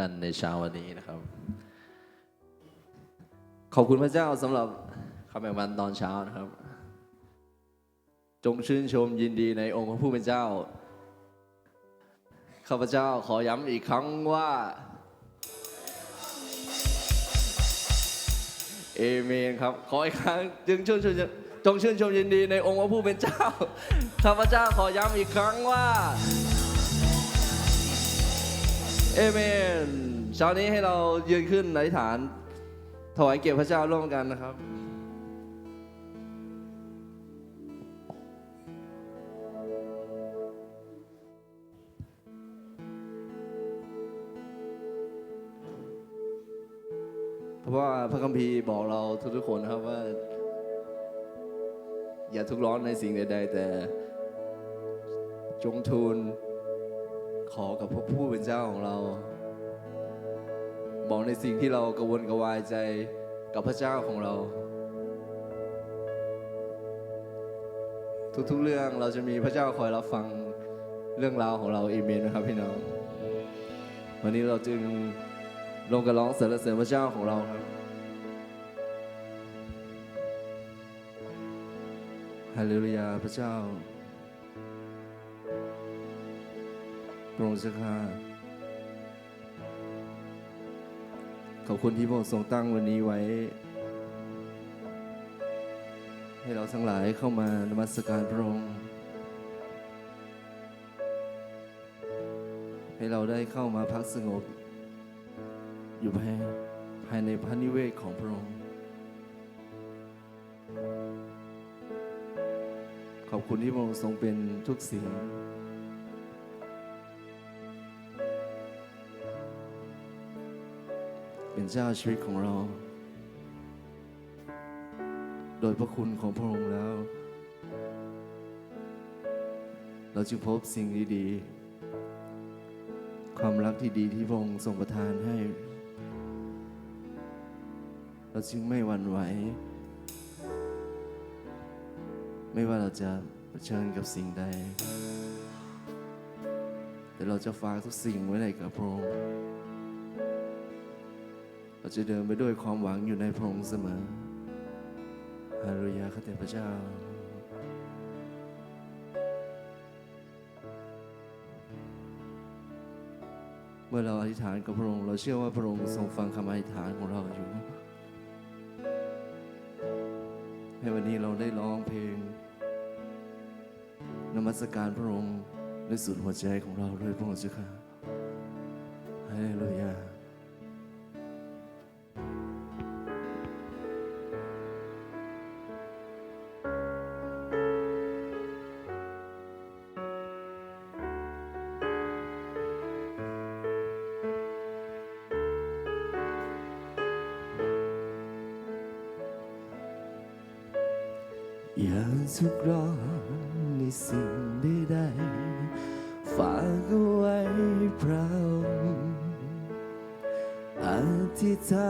กันในเช้าวันนี้นะครับ ขอบคุณพระเจ้าสำหรับคำแบ่งปันตอนเช้านะครับ จงชื่นชมยินดีในองค์พระผู้เป็นเจ้าข้าพเจ้าขอย้ำอีกครั้งว่าเอเมนครับ ขออีกครั้งจึงชื่นชมจงชื่นชมยินดีในองค์พระผู้เป็นเจ้าข้าพเจ้าขอย้ำอีกครั้งว่า เอเมนเช้านี้ให้เรายืนขึ้นในฐาน ถวายเกียรติพระเจ้าร่วมกันนะครับเพราะว่าพระคัมภีร์บอกเราทุกๆคนนะครับว่า อย่าทุกร้อนในสิ่งใด ๆ แต่จงทูล ขอกับพระผู้เป็นเจ้าของเรา บอกในสิ่งที่เรากระวนกระวายใจกับพระเจ้าของเรา ทุกๆเรื่องเราจะมีพระเจ้าคอยรับฟังเรื่องราวของเราเอเมนนะครับพี่น้อง วันนี้เราจึงลงกระร้องสรรเสริญพระเจ้าของเราครับฮาเลลูยาพระเจ้า พระองค์เจ้าข้าขอบคุณที่พระองค์ทรงตั้งวันนี้ไว้ ให้เราทั้งหลายเข้ามานมัสการพระองค์ ให้เราได้เข้ามาพักสงบ อยู่ภายภายในพระนิเวศของพระองค์ ขอบคุณที่พระองค์ทรงเป็นทุกสิ่ง เจ้าชีวิตของเรา โดยพระคุณของพระองค์แล้ว เราจึงพบสิ่งดีๆ ความรักที่ดีที่พระองค์ทรงประทานให้ เราจึงไม่หวั่นไหว ไม่ว่าเราจะเผชิญกับสิ่งใด แต่เราจะฝากทุกสิ่งไว้ในกับพระองค์ เราจะเดินไปด้วยความหวังอยู่ในพระองค์เสมอฮาเลลูยาข้าแต่พระเจ้าเมื่อเราอธิษฐานกับพระองค์ เราเชื่อว่าพระองค์ทรงฟังคำอธิษฐานของเราอยู่ ให้วันนี้เราได้ร้องเพลงนมัสการพระองค์ด้วยสุดหัวใจของเราด้วยพระองค์เจ้าค่ะฮาเลลูยาอย่า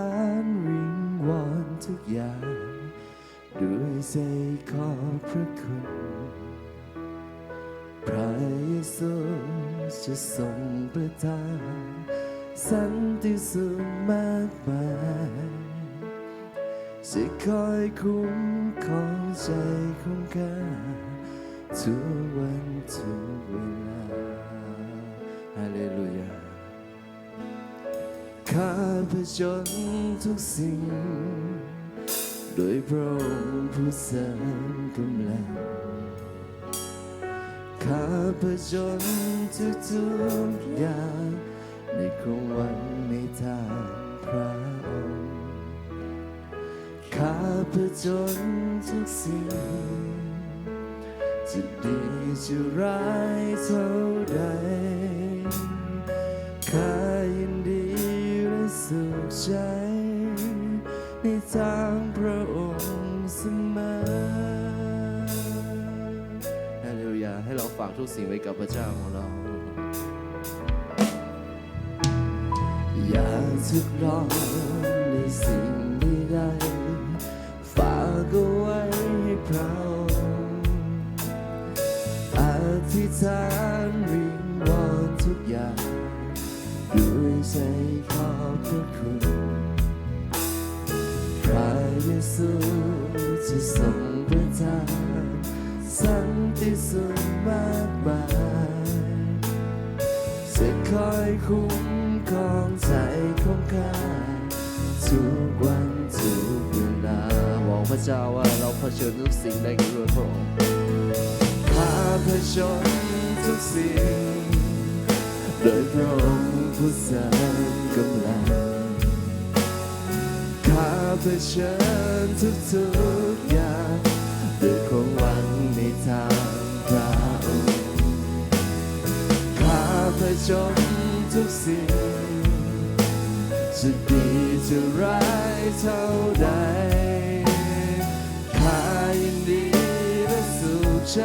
านวิงวอนทุกอย่าง ด้วยใจขอบพระคุณ พระเยซูจะทรงประทานสันติสุขมากมายจะคอยคุ้มครองใจของข้าทุกวันทุกเวลาฮาเลลูยา ข้าผจญทุกสิ่ง โดยพระองค์ผู้สริมกำลัง ข้าผจญทุกทุกอย่างในคงวันในทางพระองค์ ข้าผจญทุกสิ่ง จะดีจะร้ายเท่า ทุกสิ่งไว้กับพระเจ้าของเรา อยากทุกร้อนในสิ่งใด้ฝากเอาไว้ให้พระองค์อธิษฐานริงวอนทุกอย่างด้วยใจขอบพระคุณพระเยซูจะทรงประทาน Santi Sumai คอยคุ้มครองใจของข้าทุกวันทุกเวลาบอกพระเจ้าว่าเราเผชิญทุกสิ่งได้กับด้วยพระองค์ข้าเผชิญทุกสิ่งโดยพระองค์ผู้สร้างกำลังข้าเผชิญทุกทุกอย่างด้วยความหวังในทาง ผชิญทุกสิ่ง จะดีจะร้ายเท่าใดข้ายินดีและสุขใจ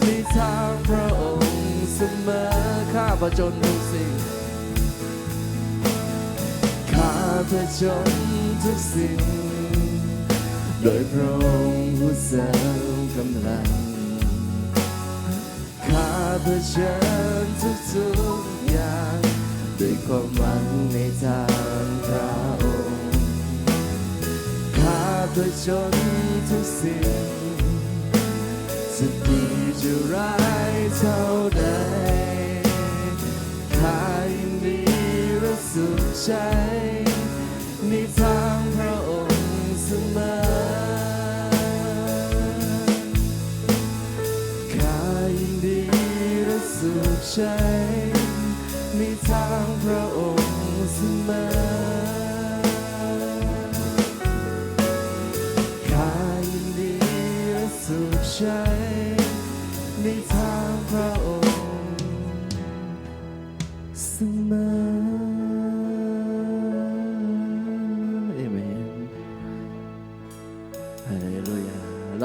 ในทางพระองค์เสมอข้าประจนทุกสิ่งข้าเผจญทุกสิ่ง โดยพระองค์ผู้เสริมกำลัง เผชิญทุกทุกๆอย่างด้วยความหวังในทางพระองค์ข้าเผจญทุกสิ่งจะดีจะร้ายเท่าใดข้ายินดีและสุขใจ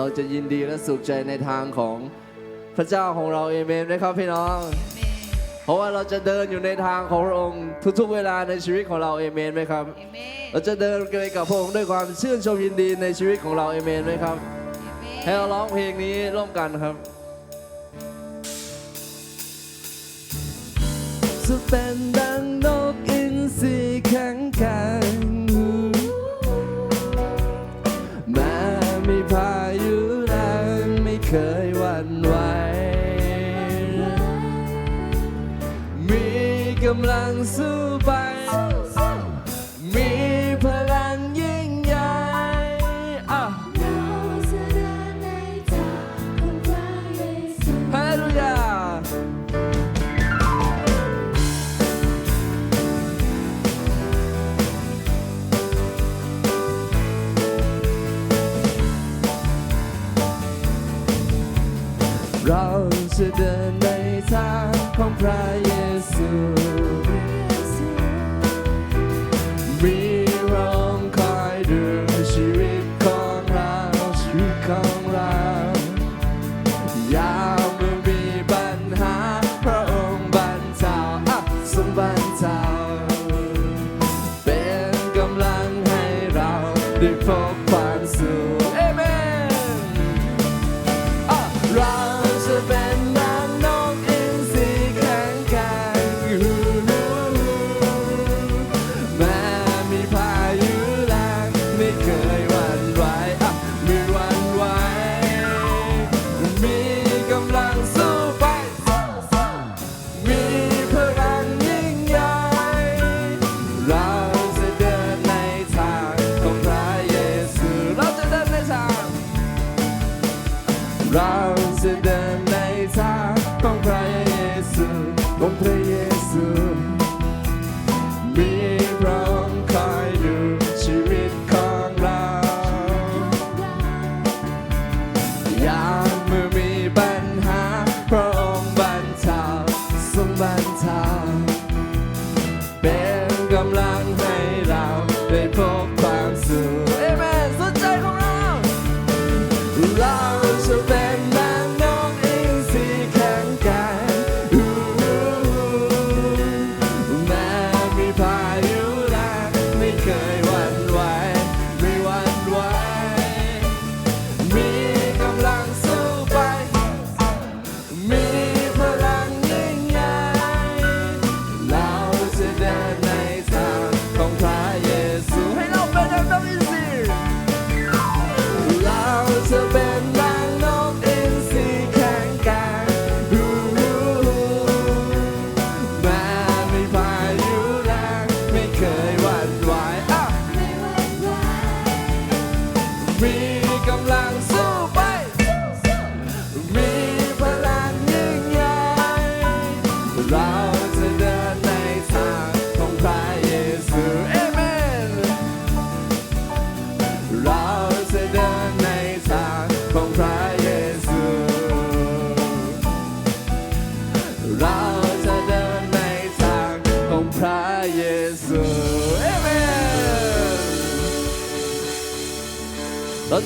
เราจะยินดีและสุขใจในทางของพระเจ้าของเราเอเมนไหมครับพี่น้อง เพราะว่าเราจะเดินอยู่ในทางของพระองค์ทุกๆ เวลาในชีวิตของเราเอเมนไหมครับเอเมนเราจะเดินไปกับพระองค์ด้วยความชื่นชมยินดีในชีวิตของเราเอเมนไหมครับ ให้เราร้องเพลงนี้ร่วมกันครับจะเป็นดังน สู้ไป มีพลังยิ่งใหญ่อะเราจะเดินในทางของพระเยซูฮาเลลูยาเราจะเดินในทางของพระ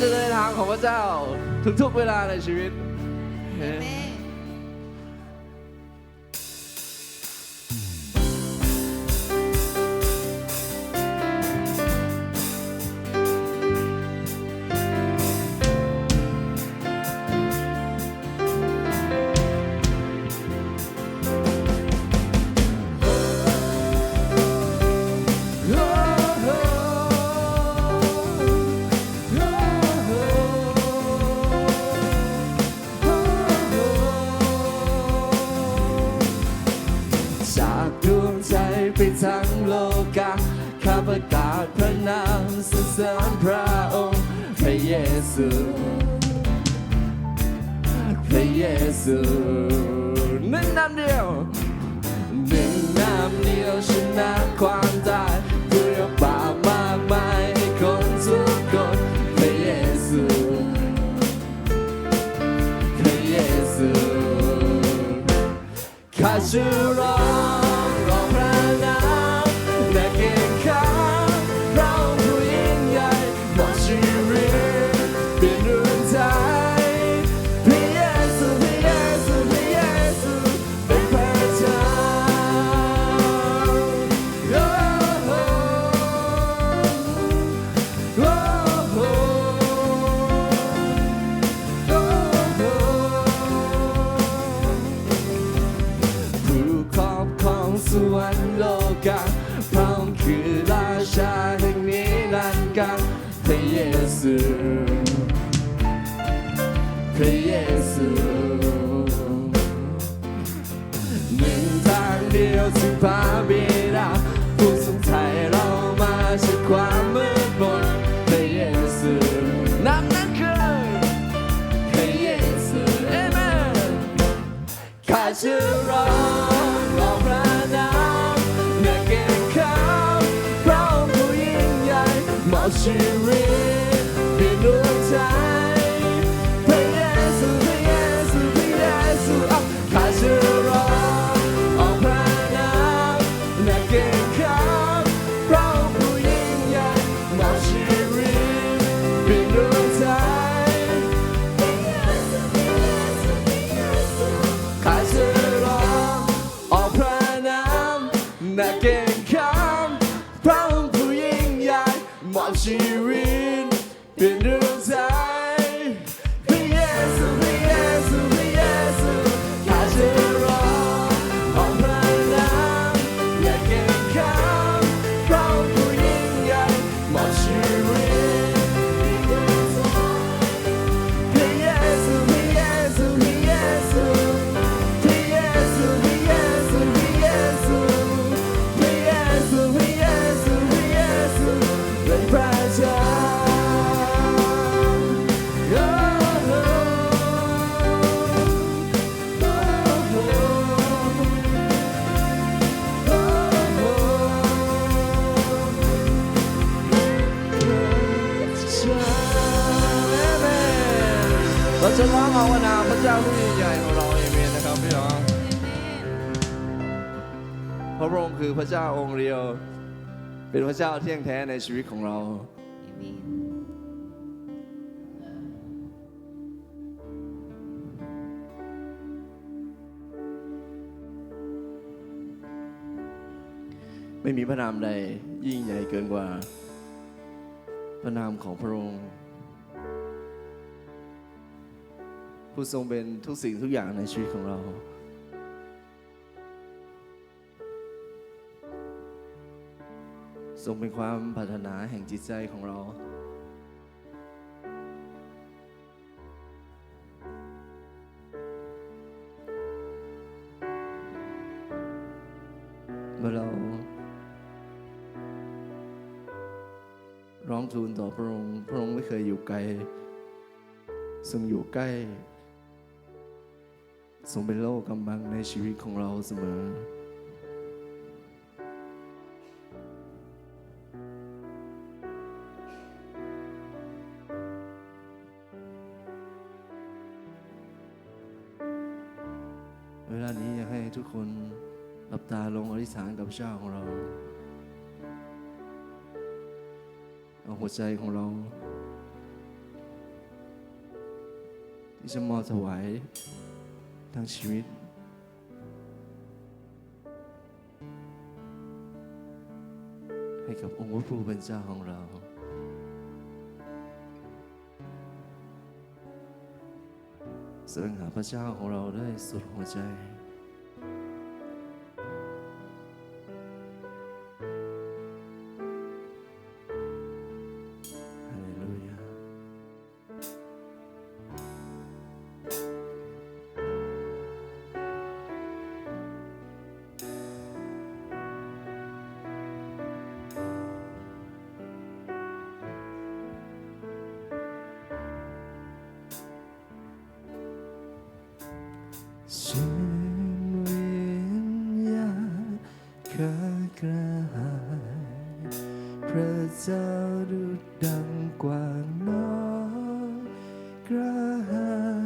จะเดินทางของพระเจ้าทุกๆเวลาในชีวิต ไปทั้งโลกาข้าประกาศพระนามสรรเสริญพระองค์พระเยซูพระเยซูหนึ่งน้ำเดียวหนึ่งน้ำเดียวชนะความตายเพื่อบาปมากมายให้คนทุกคนพระเยซูพระเยซูข้าชื่อ sabem she read. าวนาพระเจ้าผู้ยิ่งใหญ่ของเราเอเมนนะครับพี่น้องพระองค์คือพระเจ้าองค์เดียว เป็นพระเจ้าเที่ยงแท้ในชีวิตของเราไม่มีพระนามใดยิ่งใหญ่เกินกว่า พระนามของพระองค์ ผู้ทรงเป็นทุกสิ่งทุกอย่างในชีวิตของเรา ทรงเป็นความปรารถนาแห่งจิตใจของเรา เมื่อเราร้องทูลต่อพระองค์ พระองค์ไม่เคยอยู่ไกลทรงอยู่ใกล้ ทรงเป็นโลกกำบังในชีวิตของเราเสมอ เวลานี้อยากให้ทุกคนหลับตาลงอธิษฐานกับเจ้าของเรา เอาหัวใจของเรา ที่จะมอบถวาย ทั้งชีวิต ให้กับองค์พระผู้เป็นเจ้าของเรา แสวงหาพระเจ้าของเราได้สุดหัวใจ จะาดูดังกว่าน้อยกระหาย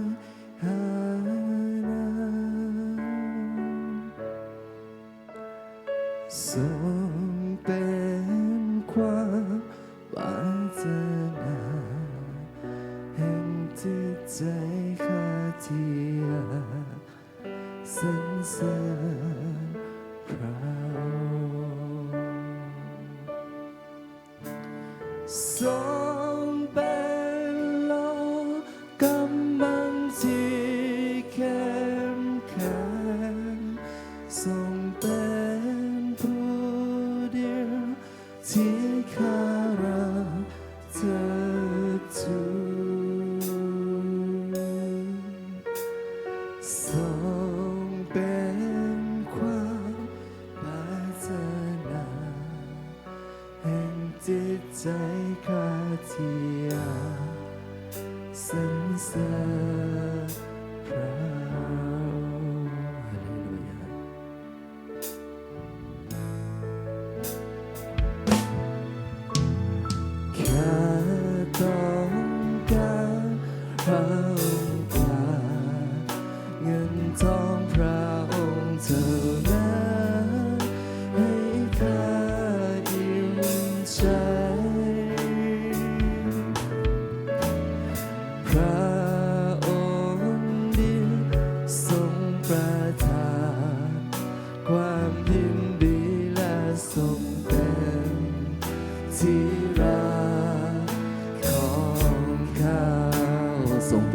see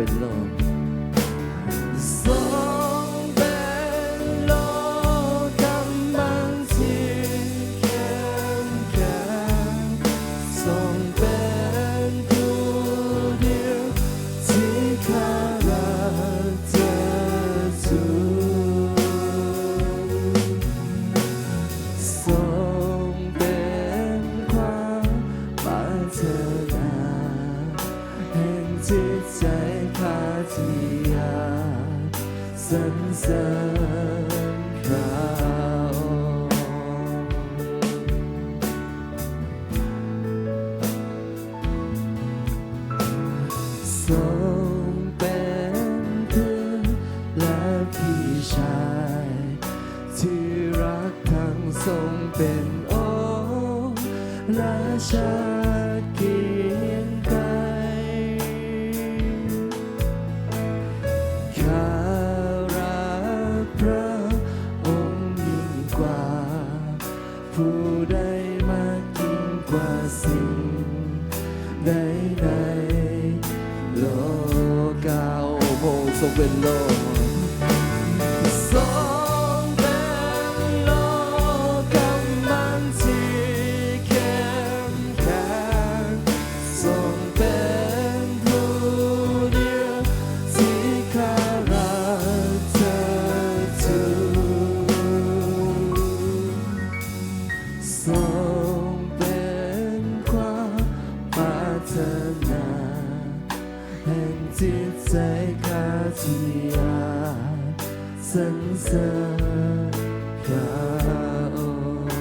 belong ทรงเป็นองค์ราชาเกียงไกรข้ารักพระองค์ยิ่งกว่า ผู้ใดมากยิ่งกว่าสิ่งใดใดโลกาโอ้พรทรงเป็นโลก นาแห่งจิตใจคาทิยาสังสารพรอง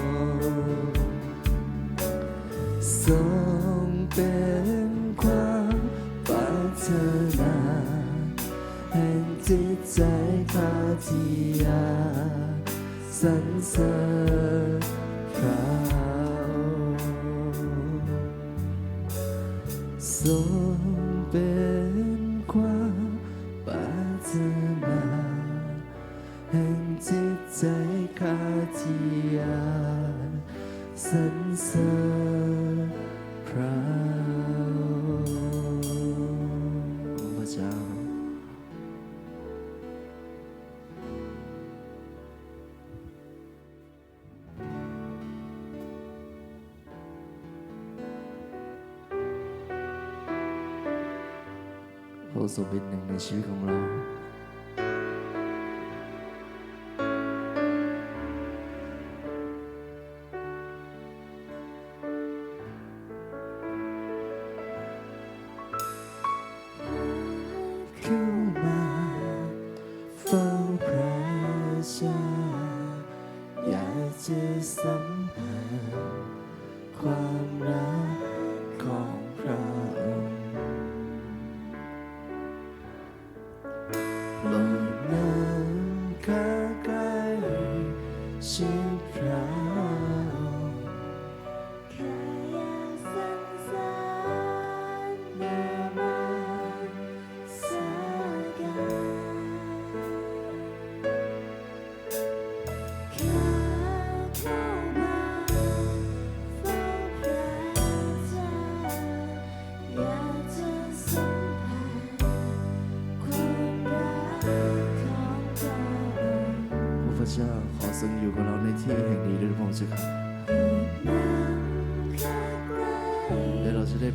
ทรงเป็นความปรารถนาแห่งจิตใจคาทิยาสังสา สุบินหนึ่งในชีวิตของเรา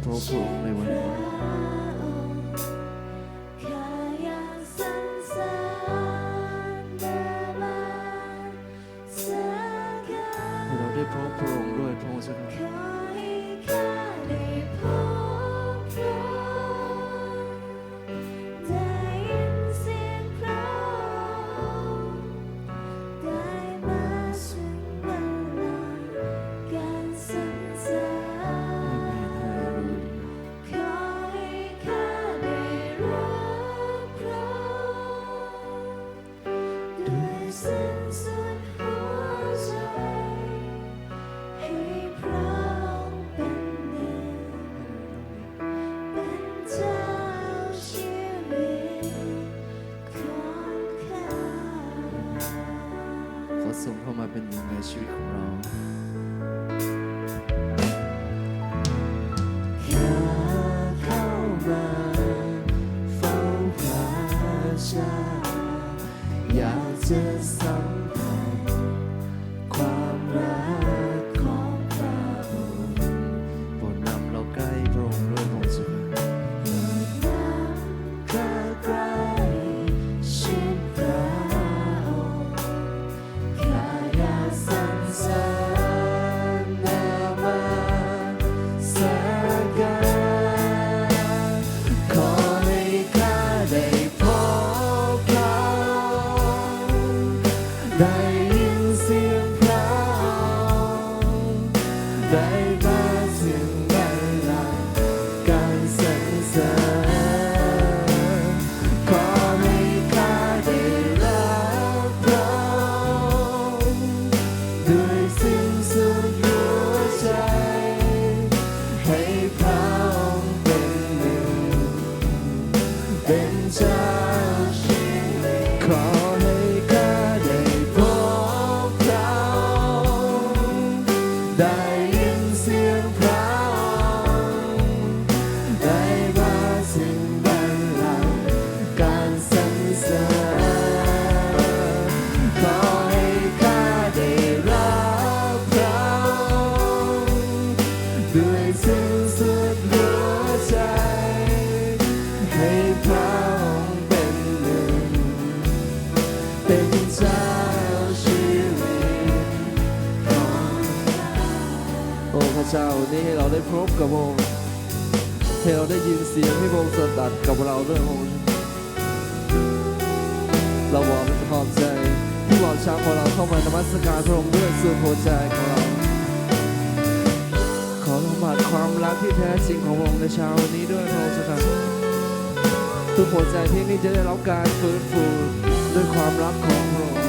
Oh, cool. дай. ได้พบกับองค์ให้เราได้ยินเสียงที่องค์สดัดกับเราด้วยองค์เราหวังขอบใจที่บอชางของเราเข้ามานมัสการพระองค์ด้วยสุดหัวใจของเรา ขอละหมาดความรักที่แท้จริงขององค์ในเช้าวันนี้ด้วยพระองค์สักทุกหัวใจที่นี่จะได้รับการฟื้นฟูด้วยความรักของพระองค์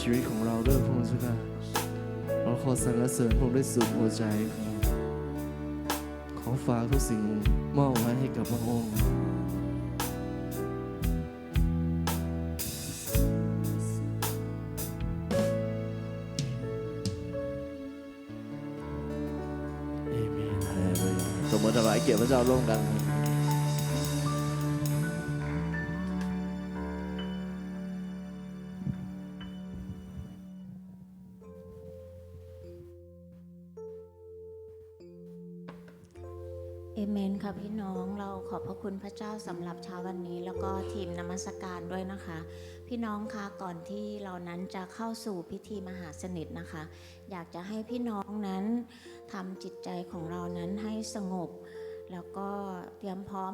ชีวิตของเราด้วยพระองค์เจ้าค่ะเราขอสรรเสริญพระองค์ด้วยสุดหัวใจของเราขอฝากทุกสิ่งมอบไว้ให้กับพระองค์เอเมนฮาเลลูยาสมมติถวายเกียรติพระเจ้าร่วมกัน ขอบพระคุณพระเจ้าสำหรับเช้าวันนี้ แล้วก็ทีมนมัสการด้วยนะคะ พี่น้องคะก่อนที่เรานั้นจะเข้าสู่พิธีมหาสนิทนะคะ อยากจะให้พี่น้องนั้นทำจิตใจของเรานั้นให้สงบ แล้วก็เตรียมพร้อม